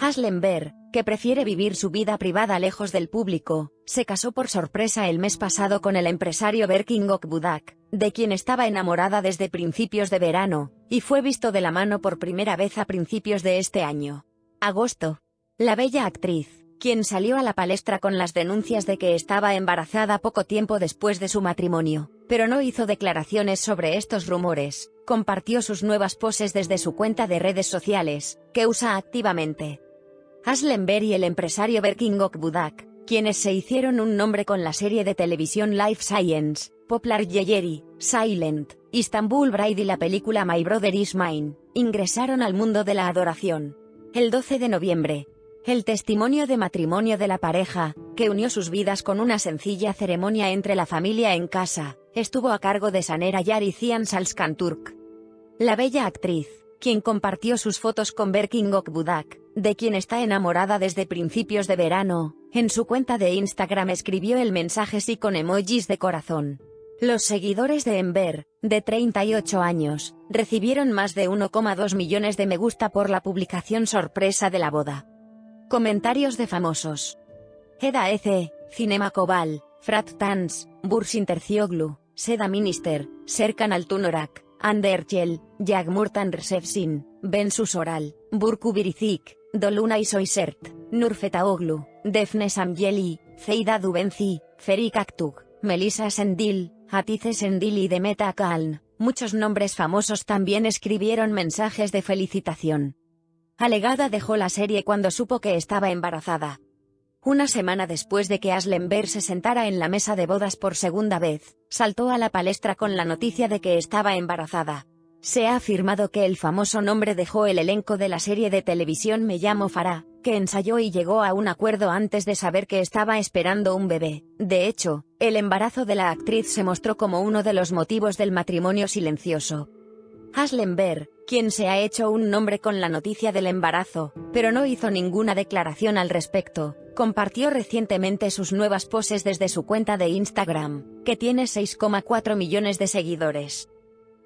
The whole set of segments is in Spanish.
Aslenberg, que prefiere vivir su vida privada lejos del público, se casó por sorpresa el mes pasado con el empresario Berkingok Budak, de quien estaba enamorada desde principios de verano, y fue visto de la mano por primera vez a principios de este año. Agosto. La bella actriz, quien salió a la palestra con las denuncias de que estaba embarazada poco tiempo después de su matrimonio, pero no hizo declaraciones sobre estos rumores, compartió sus nuevas poses desde su cuenta de redes sociales, que usa activamente. Aslenberg y el empresario Berkingok Budak, quienes se hicieron un nombre con la serie de televisión Life Science, Poplar Yeyeri, Silent, Istanbul Bride y la película My Brother Is Mine, ingresaron al mundo de la adoración. El 12 de noviembre, el testimonio de matrimonio de la pareja, que unió sus vidas con una sencilla ceremonia entre la familia en casa, estuvo a cargo de Sanera Yari Cian Salskanturk. La bella actriz, quien compartió sus fotos con Berkingok Budak, de quien está enamorada desde principios de verano, en su cuenta de Instagram escribió el mensaje sí con emojis de corazón. Los seguidores de Ember, de 38 años, recibieron más de 1,2 millones de me gusta por la publicación sorpresa de la boda. Comentarios de famosos. Eda Ece, Cinema Cobal, Frat Tans, Burs Intercioglu, Seda Minister, Serkan Altunorak, Anderchel, Jagmurtan Resevsin, Ben Susoral, Burku Birizik, Doluna Isoisert, Nurfetaoglu, Defne Samyeli, Zeida Dubenzi, Ferik Aktug, Melissa Sendil, Atice Sendil y Demeta Kaln. Muchos nombres famosos también escribieron mensajes de felicitación. Alegada dejó la serie cuando supo que estaba embarazada. Una semana después de que Aslenberg se sentara en la mesa de bodas por segunda vez, saltó a la palestra con la noticia de que estaba embarazada. Se ha afirmado que el famoso nombre dejó el elenco de la serie de televisión Me llamo Farah, que ensayó y llegó a un acuerdo antes de saber que estaba esperando un bebé. De hecho, el embarazo de la actriz se mostró como uno de los motivos del matrimonio silencioso. Aslenberg, quien se ha hecho un nombre con la noticia del embarazo, pero no hizo ninguna declaración al respecto, compartió recientemente sus nuevas poses desde su cuenta de Instagram, que tiene 6,4 millones de seguidores.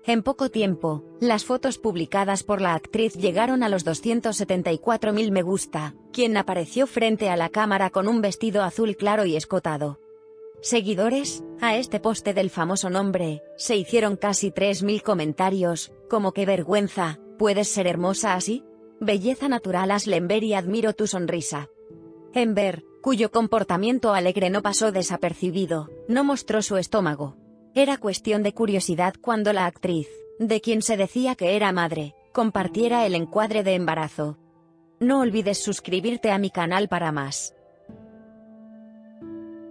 En poco tiempo, las fotos publicadas por la actriz llegaron a los 274.000 me gusta, quien apareció frente a la cámara con un vestido azul claro y escotado. Seguidores, a este poste del famoso nombre, se hicieron casi 3.000 comentarios, como que vergüenza, ¿puedes ser hermosa así? Belleza natural Aslenber y admiro tu sonrisa. Ember, cuyo comportamiento alegre no pasó desapercibido, no mostró su estómago, era cuestión de curiosidad cuando la actriz, de quien se decía que era madre, compartiera el encuadre de embarazo. No olvides suscribirte a mi canal para más.